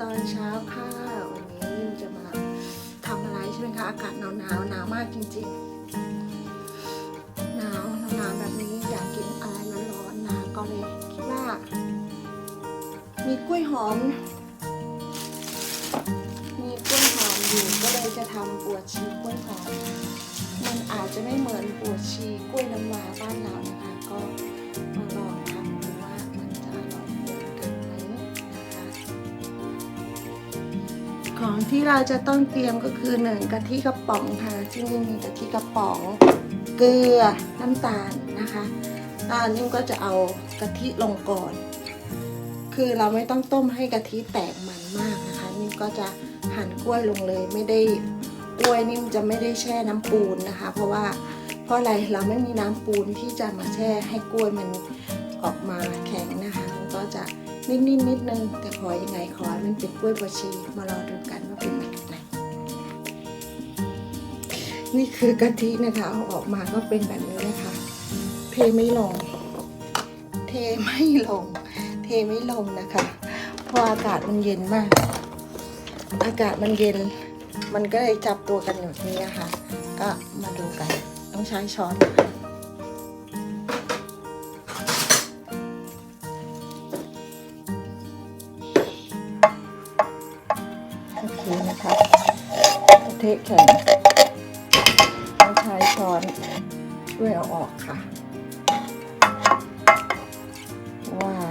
ตอนเช้าค่ะ วันนี้นิ่มจะมาทำอะไรใช่ไหมคะ อากาศหนาวหนาวหนาวมากจริงๆ หนาวหนาวแบบนี้อยากกินอะไรร้อนๆนะก็เลยคิดว่า มีกล้วยหอม มีกล้วยหอมอยู่ก็เลยจะทำบัวชีกล้วยหอม มันอาจจะไม่เหมือนบัวชีกล้วยน้ำว้าบ้านเรานะคะก็ ของที่เราจะต้องเตรียมก็คือหนึ่งกะทิกระป๋องค่ะที่นี่มีกะทิกระป๋อง เกลือน้ำตาลนะคะตอนนี้ก็จะเอากะทิลงก่อน คือเราไม่ต้องต้มให้กะทิแตกมันมากนะคะนี่ก็จะหั่นกล้วยลงเลย ไม่ได้กล้วยนี่มจะไม่ได้แช่น้ำปูนนะคะ เพราะว่าเพราะอะไรเราไม่มีน้ำปูนที่จะมาแช่ให้กล้วยมันออกมาแข็งนะคะ ก็จะ นิ่มๆนิดนึง แต่ขอยังไงขอให้มันเป็นกล้วยบวชีมารอดูกันว่าเป็นแบบไหนนี่คือกะทินะคะเอาออกมาก็เป็นแบบนี้นะคะ เทไม่ลง เทไม่ลง เทไม่ลงนะคะเพราะอากาศมันเย็นมาก อากาศมันเย็น มันก็เลยจับตัวกันอยู่นี้นะคะ ก็มาดูกัน ต้องใช้ช้อนนะคะ โอเคนะคะกระเทะแข็งต้องใช้ช้อนช่วยเอาออกค่ะว้าว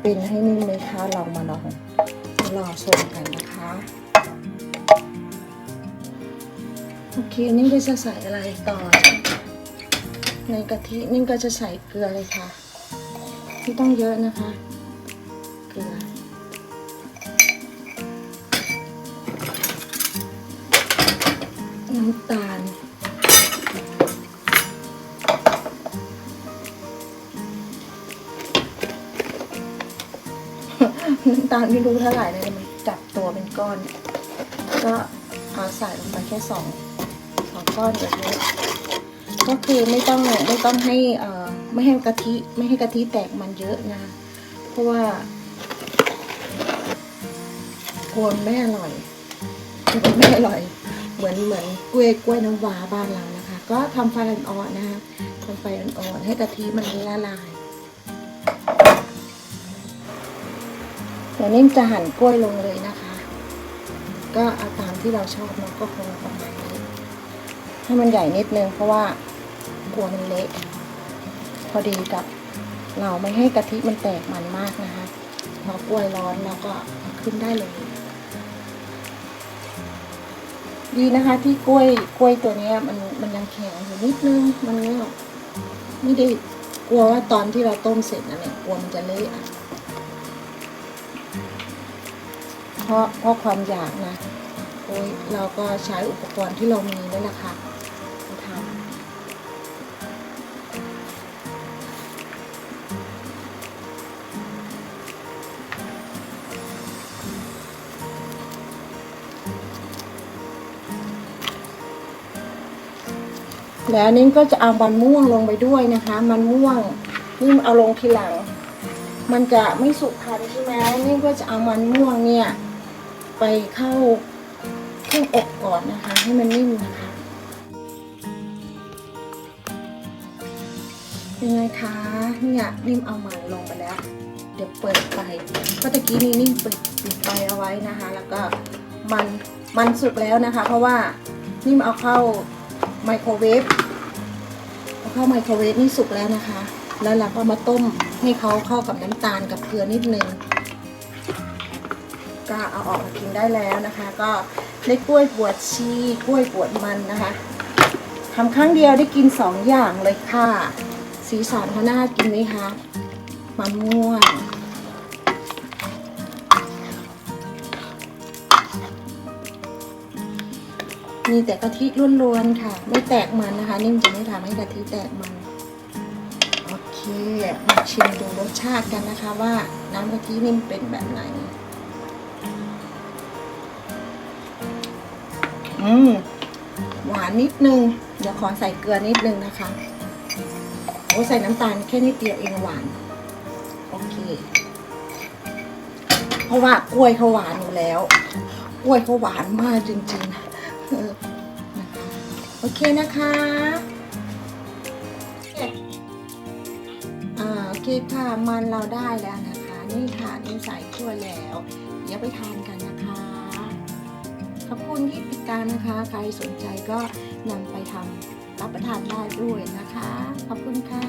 เป็นให้นิ่มเลยค่ะเรามาลองรอชมกันนะคะโอเคนิ่มก็จะใส่อะไรต่อ ในกะทินิ่มก็จะใส่เกลือเลยค่ะ ไม่ต้องเยอะนะคะำตาล น้ำตาลไม่รู้เท่าไหร่เลยมันจับตัวเป็นก้อน ก็เอาใส่ลงไปแค่สองสองก้อนแบบนี้ก็คือไม่ต้องไม่ต้องให้เอ่อไม่ให้กะทิไม่ให้กะทิแตกมันเยอะนะ เพราะว่ากวนไม่อร่อย ไม่อร่อย เหมือนเหมือนกล้วยกล้วยน้ำว้าบ้านเรานะคะ ก็ทำไฟอ่อนๆนะคะทำไฟอ่อนๆให้กะทิมันละลายเดี๋ยวนิ่มจะหั่นกล้วยลงเลยนะคะ ก็เอาตามที่เราชอบเนาะก็คงประมาณนี้ให้มันใหญ่นิดนึงเพราะว่ากลัวมันเละพอดีกับเราไม่ให้กะทิมันแตกมันมากนะคะพอกล้วยร้อนเราก็ขึ้นได้เลย ดีนะคะที่กล้วยกล้วยตัวนี้มันมันยังแข็งอยู่นิดนึงมันก็ไม่ได้กลัวว่าตอนที่เราต้มเสร็จนะเนี่ยกลัวมันจะเละเพราะเพราะความอยากนะโอ้ยเราก็ใช้อุปกรณ์ที่เรามีนั่นแหละค่ะ แล้วนิ้งก็จะเอามันม่วงลงไปด้วยนะคะ มันม่วงนี่เอาลงทีหลัง มันจะไม่สุกทันใช่ไหมนี่ก็จะเอามันม่วงเนี่ย ไปเข้าเครื่องอบก่อนนะคะ ให้มันนิ่มนะคะยังไงคะเนี่ยนิ่มเอามันลงไปแล้ว เดี๋ยวเปิดไฟก็ตะกี้นี้นิ่มปิดปิดไฟเอาไว้นะคะ แล้วก็มันมันสุกแล้วนะคะ เพราะว่านิ่มเอาเข้า ไมโครเวฟเข้าไมโครเวฟนี่สุกแล้วนะคะ แล้วเราก็มาต้มให้เขาเข้ากับน้ำตาลกับเกลือนิดนึง ก็เอาออกมากินได้แล้วนะคะ ก็ได้กล้วยบวชชีกล้วยบวชมันนะคะทำครั้งเดียวได้กินสองอย่างเลยค่ะ สีสันเขาน่ากินไหมคะมันม่วง มีแต่กะทิล้วนๆค่ะ ไม่แตกมันนะคะ นิ่มจะไม่ทำให้กะทิแตกมัน โอเค มาชิมดูรสชาติกันนะคะว่าน้ำกะทินิ่มเป็นแบบไหน อืมหวานนิดนึง เดี๋ยวขอใส่เกลือนิดนึงนะคะโอ้ใส่น้ำตาลแค่นิดเดียวเองหวาน โอเค เพราะว่ากล้วยเขาหวานอยู่แล้ว กล้วยเขาหวานมากจริงๆ โอเคนะคะอ่าโอเคค่ะมันเราได้แล้วนะคะ นี่ค่ะนี่ใส่ถ้วแล้ว เดี๋ยวไปทานกันนะคะ ขอบคุณที่ติดตามนะคะ ใครสนใจก็นำไปทำรับประทานได้ด้วยนะคะ ขอบคุณค่ะ